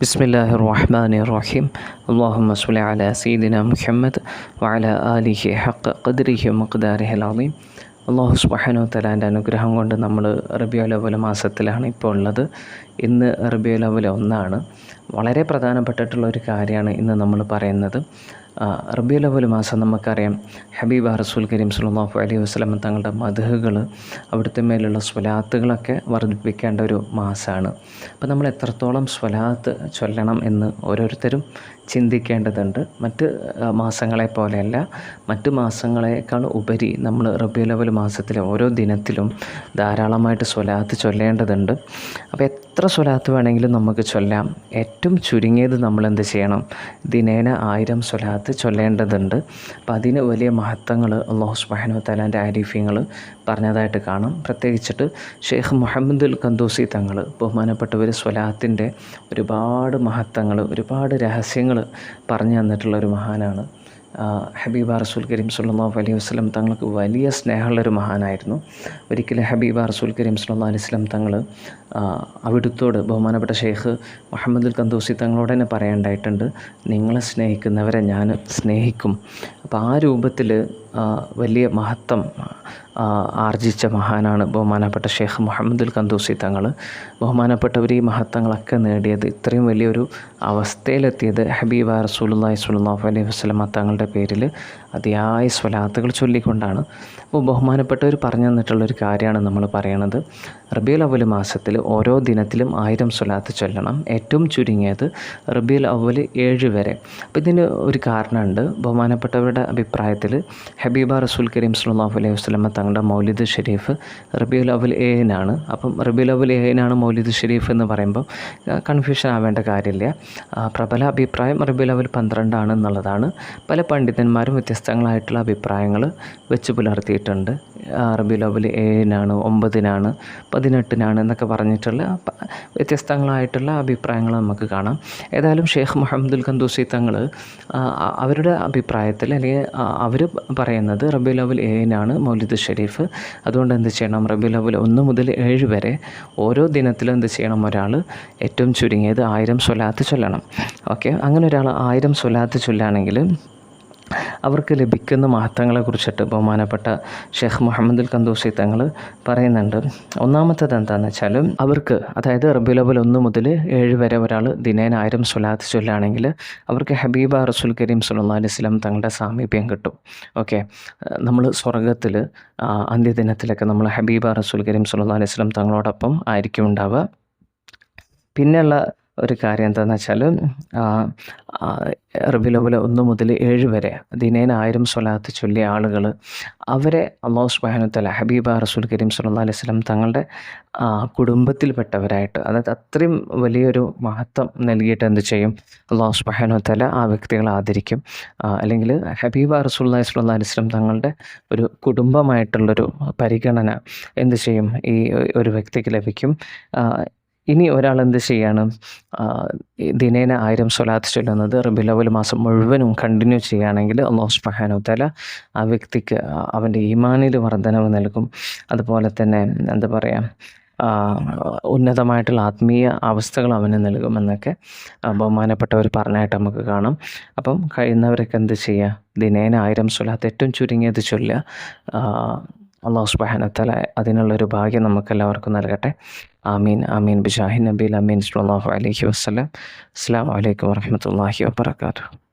ബിസ്മില്ലാഹി റഹ്മാനി റഹീം അള്ളാഹുമ്മ അല സീദിന മുഹമ്മദ് വഅല ആലിഹി ഹക്ക് ഖദ്രിഹി മഖ്ദാരിഹൽ അലീം അള്ളാഹു സുബാനു തലാന്റെ അനുഗ്രഹം കൊണ്ട് നമ്മൾ റബിയോലവല മാസത്തിലാണ് ഇപ്പോൾ ഉള്ളത്. ഇന്ന് റബിയോലവല ഒന്നാണ്. വളരെ പ്രധാനപ്പെട്ടിട്ടുള്ള ഒരു കാര്യമാണ് ഇന്ന് നമ്മൾ പറയുന്നത്. റബിയോ അവൽ മാസം നമുക്കറിയാം. ഹബീബ റസൂൽ കരീം സുല്ലാഹു അലൈഹി വസ്ലം തങ്ങളുടെ മധുഹകൾ അവിടുത്തെ മേലുള്ള സ്വലാത്തുകളൊക്കെ വർദ്ധിപ്പിക്കേണ്ട ഒരു മാസമാണ് അപ്പോൾ നമ്മൾ എത്രത്തോളം സ്വലാത്ത് ചൊല്ലണം എന്ന് ഓരോരുത്തരും ചിന്തിക്കേണ്ടതുണ്ട്. മറ്റ് മാസങ്ങളെ പോലെയല്ല മറ്റ് മാസങ്ങളേക്കാൾ ഉപരി നമ്മൾ റബിയുൽ അവൽ മാസത്തിലെ ഓരോ ദിനത്തിലും ധാരാളമായിട്ട് സ്വലാത്ത് ചൊല്ലേണ്ടതുണ്ട്. അപ്പോൾ എത്ര സ്വലാത്ത് വേണമെങ്കിലും നമുക്ക് ചൊല്ലാം. ഏറ്റവും ചുരുങ്ങിയത് നമ്മൾ എന്ത് ചെയ്യണം? ദിനേന ആയിരം സ്വലാത്ത് ചൊല്ലേണ്ടതുണ്ട്. അപ്പോൾ അതിന് വലിയ മഹത്വങ്ങൾ അള്ളാഹു സുബാനു തലാന്റെ ആരിഫ്യങ്ങൾ പറഞ്ഞതായിട്ട് കാണാം. പ്രത്യേകിച്ചിട്ട് ഷെയ്ഖ് മുഹമ്മദുൽ കന്തൂസി തങ്ങൾ ബഹുമാനപ്പെട്ടവർ സ്വലാത്തിന്റെ ഒരുപാട് മഹത്വങ്ങൾ ഒരുപാട് രഹസ്യങ്ങൾ പറഞ്ഞു തന്നിട്ടുള്ള ഒരു മഹാനാണ്. ഹബീബ റസൂൽ കരീം സുല്ലാഹു അലൈഹി വസ്ലം തങ്ങൾക്ക് വലിയ സ്നേഹമുള്ളൊരു മഹാനായിരുന്നു. ഒരിക്കലും ഹബീബ റസൂൽ കരീം സുല്ലാ അലൈഹി വസ്ലം തങ്ങൾ അവിടുത്തോട് ബഹുമാനപ്പെട്ട ഷെയ്ഖ് മുഹമ്മദുൽ കന്തൂസി തങ്ങളോട് തന്നെ പറയേണ്ടായിട്ടുണ്ട്. നിങ്ങളെ സ്നേഹിക്കുന്നവരെ ഞാൻ സ്നേഹിക്കും. അപ്പോൾ ആ രൂപത്തിൽ വലിയ മഹത്വം ആർജിച്ച മഹാനാണ് ബഹുമാനപ്പെട്ട ഷെയ്ഖ് മുഹമ്മദുൽ കന്തൂസി തങ്ങൾ ബഹുമാനപ്പെട്ടവർ ഈ മഹത്വങ്ങളൊക്കെ നേടിയത് ഇത്രയും വലിയൊരു അവസ്ഥയിലെത്തിയത് ഹബീബ റസൂലുല്ലാഹി സ്വല്ലല്ലാഹു അലൈഹി വസല്ലമ തങ്ങളുടെ പേരിൽ അതിയായ സ്വലാത്തുകൾ ചൊല്ലിക്കൊണ്ടാണ്. അപ്പോൾ ബഹുമാനപ്പെട്ടവർ പറഞ്ഞു തന്നിട്ടുള്ളൊരു കാര്യമാണ് നമ്മൾ പറയണത്. റബിയുൽ അവൽ മാസത്തിൽ ഓരോ ദിനത്തിലും ആയിരം സ്വലാത്ത് ചൊല്ലണം. ഏറ്റവും ചുരുങ്ങിയത് റബിയുൽ അവൽ ഏഴ് വരെ. അപ്പോൾ ഇതിന് ഒരു കാരണമുണ്ട്. ബഹുമാനപ്പെട്ടവരുടെ അഭിപ്രായത്തിൽ ഹബീബ റസൂൽ കരീം സുല്ലാഹു അലൈഹി വസ്ലമ തങ്ങളുടെ മൗലിദ് ഷെരീഫ് റബിയുൽ അവൽ ഏനാണ് അപ്പം റബിയുൽ അവൽ ഏനാണ് മൗലിദ് ഷെരീഫ് എന്ന് പറയുമ്പോൾ കൺഫ്യൂഷൻ ആവേണ്ട കാര്യമില്ല. പ്രബല അഭിപ്രായം റബിയുൽ അവൽ പന്ത്രണ്ടാണ് എന്നുള്ളതാണ്. പല പണ്ഡിതന്മാരും വ്യത്യസ്തങ്ങളായിട്ടുള്ള അഭിപ്രായങ്ങൾ വെച്ച് പുലർത്തിയിട്ടുണ്ട്. റബിയുൽ അവൽ ഏഴിനാണ് ഒമ്പതിനാണ് പതിനെട്ടിനാണ് എന്നൊക്കെ പറഞ്ഞിട്ടുള്ള വ്യത്യസ്തങ്ങളായിട്ടുള്ള അഭിപ്രായങ്ങൾ നമുക്ക് കാണാം. ഏതായാലും ഷെയ്ഖ് മുഹമ്മദുൽ ഖന്ദൂസി തങ്ങൾ അവരുടെ അഭിപ്രായത്തിൽ അല്ലെങ്കിൽ അവർ പറയുന്നത് റബിയുൽ അവൽ ഏഴിനാണ് മൗലിദ് ഷെരീഫ്. അതുകൊണ്ട് എന്ത് ചെയ്യണം? റബിയുൽ അവൽ ഒന്ന് മുതൽ ഏഴ് വരെ ഓരോ ദിനത്തിലും എന്ത് ചെയ്യണം? ഒരാൾ ഏറ്റവും ചുരുങ്ങിയത് ആയിരം സ്വലാത്ത് ചൊല്ലണം. ഓക്കെ? അങ്ങനെ ഒരാൾ ആയിരം സ്വലാത്ത് ചൊല്ലുകയാണെങ്കിൽ അവർക്ക് ലഭിക്കുന്ന മഹത്വങ്ങളെ കുറിച്ചിട്ട് ബഹുമാനപ്പെട്ട ഷെയ്ഖ് മുഹമ്മദുൽ കന്തൂസി തങ്ങൾ പറയുന്നുണ്ട്. ഒന്നാമത്തത് എന്താണെന്ന് വെച്ചാൽ അവർക്ക് അതായത് റബിലബൽ ഒന്ന് മുതൽ ഏഴ് വരെ ഒരാൾ ദിനേന ആയിരം സ്വലാത്ത് ചൊല്ലുകയാണെങ്കിൽ അവർക്ക് ഹബീബ റസുൽ കരീം സുല്ലാ അലൈഹി സ്വലം തങ്ങളുടെ സാമീപ്യം കിട്ടും. ഓക്കെ? നമ്മൾ സ്വർഗത്തിൽ അന്ത്യദിനത്തിലൊക്കെ നമ്മൾ ഹബീബ റസുൽ കരീം സുല്ലാ അലൈഹി സ്വലം തങ്ങളോടൊപ്പം ആയിരിക്കും ഉണ്ടാവുക. പിന്നെയുള്ള ഒരു കാര്യം എന്താണെന്ന് വെച്ചാൽ റബിലവല ഒന്ന് മുതൽ ഏഴ് വരെ ദിനേന ആയിരം സ്വലാത്ത് ചൊല്ലിയ ആളുകൾ അവരെ അള്ളാഹു സുബാനുത്തല ഹബീബ റസൂൽ കരീം സല്ലാ അലൈഹി സ്വലം തങ്ങളുടെ കുടുംബത്തിൽപ്പെട്ടവരായിട്ട് അതായത് അത്രയും വലിയൊരു മഹത്വം നൽകിയിട്ട് എന്ത് ചെയ്യും? അള്ളാഹു സുബാനുത്തല ആ വ്യക്തികളെ ആദരിക്കും. അല്ലെങ്കിൽ ഹബീബ റസൂല്ലാ സ്വല്ലാ അലൈഹി സ്വലം തങ്ങളുടെ ഒരു കുടുംബമായിട്ടുള്ളൊരു പരിഗണന എന്ത് ചെയ്യും? ഈ ഒരു വ്യക്തിക്ക് ലഭിക്കും. ഇനി ഒരാൾ എന്ത് ചെയ്യാണ്? ദിനേന ആയിരം സ്വലാത്ത് ചൊല്ലുന്നത് റബിലവൽ മാസം മുഴുവനും കണ്ടിന്യൂ ചെയ്യുകയാണെങ്കിൽ അള്ളാഹു സുബാനു തല ആ വ്യക്തിക്ക് അവന്റെ ഈമാനിൽ വർധനവ് നൽകും. അതുപോലെ തന്നെ എന്താ പറയുക ഉന്നതമായിട്ടുള്ള ആത്മീയ അവസ്ഥകൾ അവന് നൽകുമെന്നൊക്കെ ബഹുമാനപ്പെട്ടവർ പറഞ്ഞായിട്ട് നമുക്ക് കാണാം. അപ്പം കഴിയുന്നവരൊക്കെ എന്ത് ചെയ്യുക? ദിനേന ആയിരം സ്വലാത്ത് ഏറ്റവും ചുരുങ്ങിയത് ചൊല്ലുക. അള്ളാഹു സുബാനത്തല അതിനുള്ളൊരു ഭാഗ്യം നമുക്കെല്ലാവർക്കും നൽകട്ടെ. ആമീൻ ആമീൻ. ബിഷാഹിൻ നബീൽ അമീൻ സുല്ലാഹു അലഹി വസ്ലം അസ്സാം വലൈക്കും വർഹമത്തല്ലാഹി വാബർക്കാത്തു